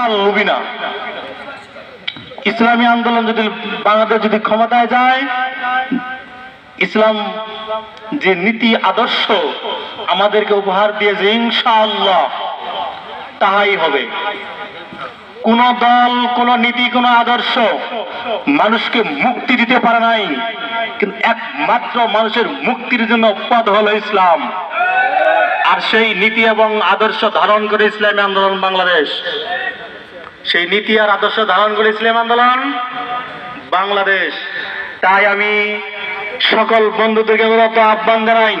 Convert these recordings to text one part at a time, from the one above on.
মাতাল লুবি না। ইসলামী আন্দোলন যদি বাংলাদেশ যদি ক্ষমতায় যায়, ইসলাম যে নীতি আদর্শ আমাদেরকে উপহার দিয়েছে, ইনশাআল্লাহ, তাহাই হবে। কোন দল, কোন নীতি, কোন আদর্শ মানুষকে মুক্তি দিতে পারে নাই, কিন্তু একমাত্র মানুষের মুক্তির জন্য পদ হলো ইসলাম। আর সেই নীতি এবং আদর্শ ধারণ করে ইসলামী আন্দোলন বাংলাদেশ। সেই নীতি আর আদর্শ ধারণ করে ইসলাম আন্দোলন। বাংলাদেশ, তাই আমি সকল বন্ধুদেরকে উদাত্ত আহ্বান জানাই,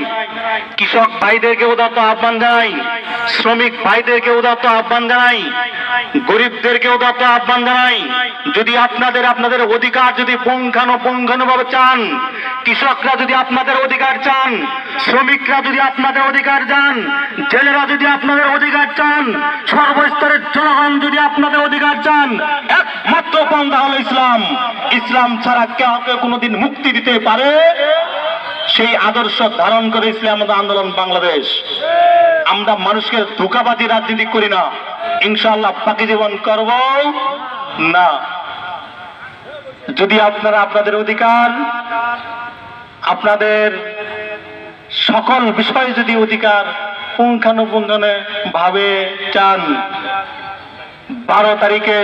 কৃষক ভাইদেরকে উদাত্ত আহ্বান জানাই, শ্রমিক ভাইদেরকে উদাত্ত আহ্বান জানাই, গরিবদেরকে উদাত্ত আহ্বান জানাই। যদি আপনাদের আপনাদের অধিকার যদি পুঙ্খানুপুঙ্খানু ভাবে চান কৃষকরা যদি আপনাদের অধিকার চান, শ্রমিকরা যদি আপনাদের অধিকার চান, জেলেরা যদি আপনাদের অধিকার চান, সর্বস্তরের জনগণ যদি আপনাদের অধিকার চান, একমাত্র পন্থা হলো ইসলাম। ইসলাম ছাড়া কাউকে কোনোদিন মুক্তি দিতে পারে? সেই আদর্শ ধারণ করে ইসলাম আন্দোলন বাংলাদেশ। আমরা মানুষকে ধোকাবাজি রাজনীতি করি না। ইনশাল্লাহ পাকি জীবন করব না। যদি আপনারা আপনাদের অধিকার আপনাদের সকল বিষয়ে যদি অধিকার পুঙ্খানুপুঙ্খানে ভাবে চান, বারো তারিখে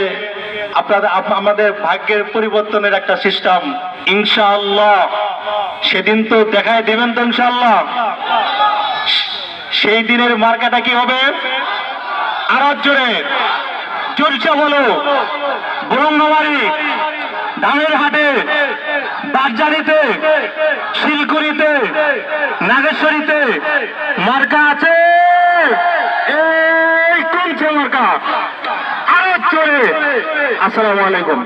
আপনাদের আমাদের ভাগ্যের পরিবর্তনের একটা সিস্টেম ইনশাআল্লাহ। সেদিন তো দেখায় দেবেন তো ইনশাআল্লাহ। সেই দিনের মার্কাটা কি হবে? আরও জোরে। জোরসে বলো। বরঙ্গবাড়ি ধানের হাটে। বাজারিতে শিলকুড়িতে নাগেশ্বরীতে মার্কা আছে। এই কমছে মার্কা। আরও চলে আসসালামু আলাইকুম।